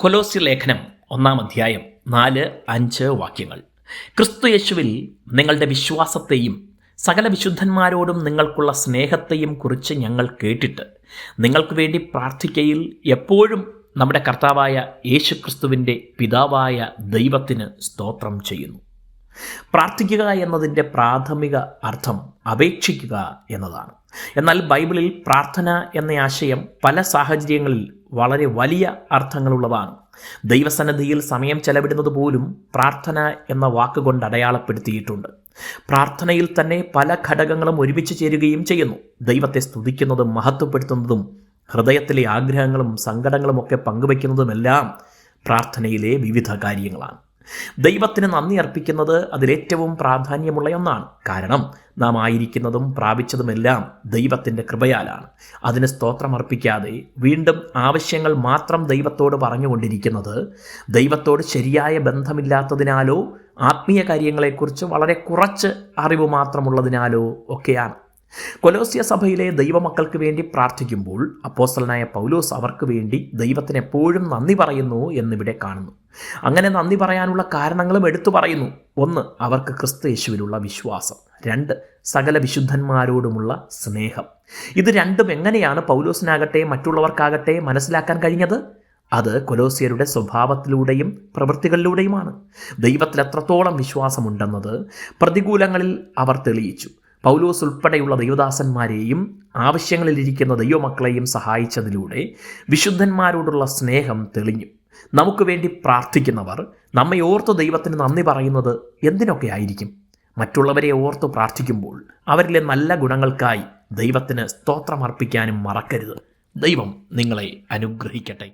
കൊലോസ്യ ലേഖനം ഒന്നാം അധ്യായം നാല് അഞ്ച് വാക്യങ്ങൾ. ക്രിസ്തു യേശുവിൽ നിങ്ങളുടെ വിശ്വാസത്തെയും സകല വിശുദ്ധന്മാരോടും നിങ്ങൾക്കുള്ള സ്നേഹത്തെയും കുറിച്ച് ഞങ്ങൾ കേട്ടിട്ട് നിങ്ങൾക്ക് വേണ്ടി പ്രാർത്ഥിക്കയിൽ എപ്പോഴും നമ്മുടെ കർത്താവായ യേശു ക്രിസ്തുവിന്റെ പിതാവായ ദൈവത്തിന് സ്തോത്രം ചെയ്യുന്നു. പ്രാർത്ഥിക്കുക എന്നതിന്റെ പ്രാഥമിക അർത്ഥം അപേക്ഷിക്കുക എന്നതാണ്. എന്നാൽ ബൈബിളിൽ പ്രാർത്ഥന എന്ന ആശയം പല സാഹചര്യങ്ങളിൽ വളരെ വലിയ അർത്ഥങ്ങളുള്ളതാണ്. ദൈവസന്നദ്ധിയിൽ സമയം ചെലവിടുന്നത് പോലും പ്രാർത്ഥന എന്ന വാക്കുകൊണ്ട് അടയാളപ്പെടുത്തിയിട്ടുണ്ട്. പ്രാർത്ഥനയിൽ തന്നെ പല ഘടകങ്ങളും ഒരുമിച്ച് ചേരുകയും ചെയ്യുന്നു. ദൈവത്തെ സ്തുതിക്കുന്നതും മഹത്വപ്പെടുത്തുന്നതും ഹൃദയത്തിലെ ആഗ്രഹങ്ങളും സങ്കടങ്ങളും ഒക്കെ പങ്കുവയ്ക്കുന്നതുമെല്ലാം പ്രാർത്ഥനയിലെ വിവിധ കാര്യങ്ങളാണ്. ദൈവത്തിന് നന്ദി അർപ്പിക്കുന്നത് അതിലേറ്റവും പ്രാധാന്യമുള്ള ഒന്നാണ്. കാരണം നാം ആയിരിക്കുന്നതും പ്രാപിച്ചതുമെല്ലാം ദൈവത്തിന്റെ കൃപയാലാണ്. അതിന് സ്തോത്രം അർപ്പിക്കാതെ വീണ്ടും ആവശ്യങ്ങൾ മാത്രം ദൈവത്തോട് പറഞ്ഞുകൊണ്ടിരിക്കുന്നത് ദൈവത്തോട് ശരിയായ ബന്ധമില്ലാത്തതിനാലോ ആത്മീയ കാര്യങ്ങളെക്കുറിച്ച് വളരെ കുറച്ച് അറിവ് മാത്രമുള്ളതിനാലോ ഒക്കെയാണ്. കൊലോസ്യ സഭയിലെ ദൈവമക്കൾക്ക് വേണ്ടി പ്രാർത്ഥിക്കുമ്പോൾ അപ്പോസ്റ്റലനായ പൗലോസ് അവർക്ക് വേണ്ടി ദൈവത്തിന് എപ്പോഴും നന്ദി പറയുന്നു എന്നിവിടെ കാണുന്നു. അങ്ങനെ നന്ദി പറയാനുള്ള കാരണങ്ങളും എടുത്തു പറയുന്നു. ഒന്ന് അവർക്ക് ക്രിസ്തു യേശുവിലുള്ള വിശ്വാസം. രണ്ട് സകല വിശുദ്ധന്മാരോടുമുള്ള സ്നേഹം. ഇത് രണ്ടും എങ്ങനെയാണ് പൗലോസിനാകട്ടെ മറ്റുള്ളവർക്കാകട്ടെ മനസ്സിലാക്കാൻ കഴിഞ്ഞത്? അത് കൊലോസിയരുടെ സ്വഭാവത്തിലൂടെയും പ്രവൃത്തികളിലൂടെയുമാണ്. ദൈവത്തിൽ എത്രത്തോളം വിശ്വാസമുണ്ടെന്നത് പ്രതികൂലങ്ങളിൽ അവർ തെളിയിച്ചു. പൗലോസ് ഉൾപ്പെടെയുള്ള ദൈവദാസന്മാരെയും ആവശ്യങ്ങളിലിരിക്കുന്ന ദൈവമക്കളെയും സഹായിച്ചതിലൂടെ വിശുദ്ധന്മാരോടുള്ള സ്നേഹം തെളിഞ്ഞു. നമുക്ക് വേണ്ടി പ്രാർത്ഥിക്കുന്നവർ നമ്മെ ഓർത്ത് ദൈവത്തിന് നന്ദി പറയുന്നത് എന്തിനൊക്കെ ആയിരിക്കും? മറ്റുള്ളവരെ ഓർത്ത് പ്രാർത്ഥിക്കുമ്പോൾ അവരിലെ നല്ല ഗുണങ്ങൾക്കായി ദൈവത്തിന് സ്തോത്രമർപ്പിക്കാനും മറക്കരുത്. ദൈവം നിങ്ങളെ അനുഗ്രഹിക്കട്ടെ.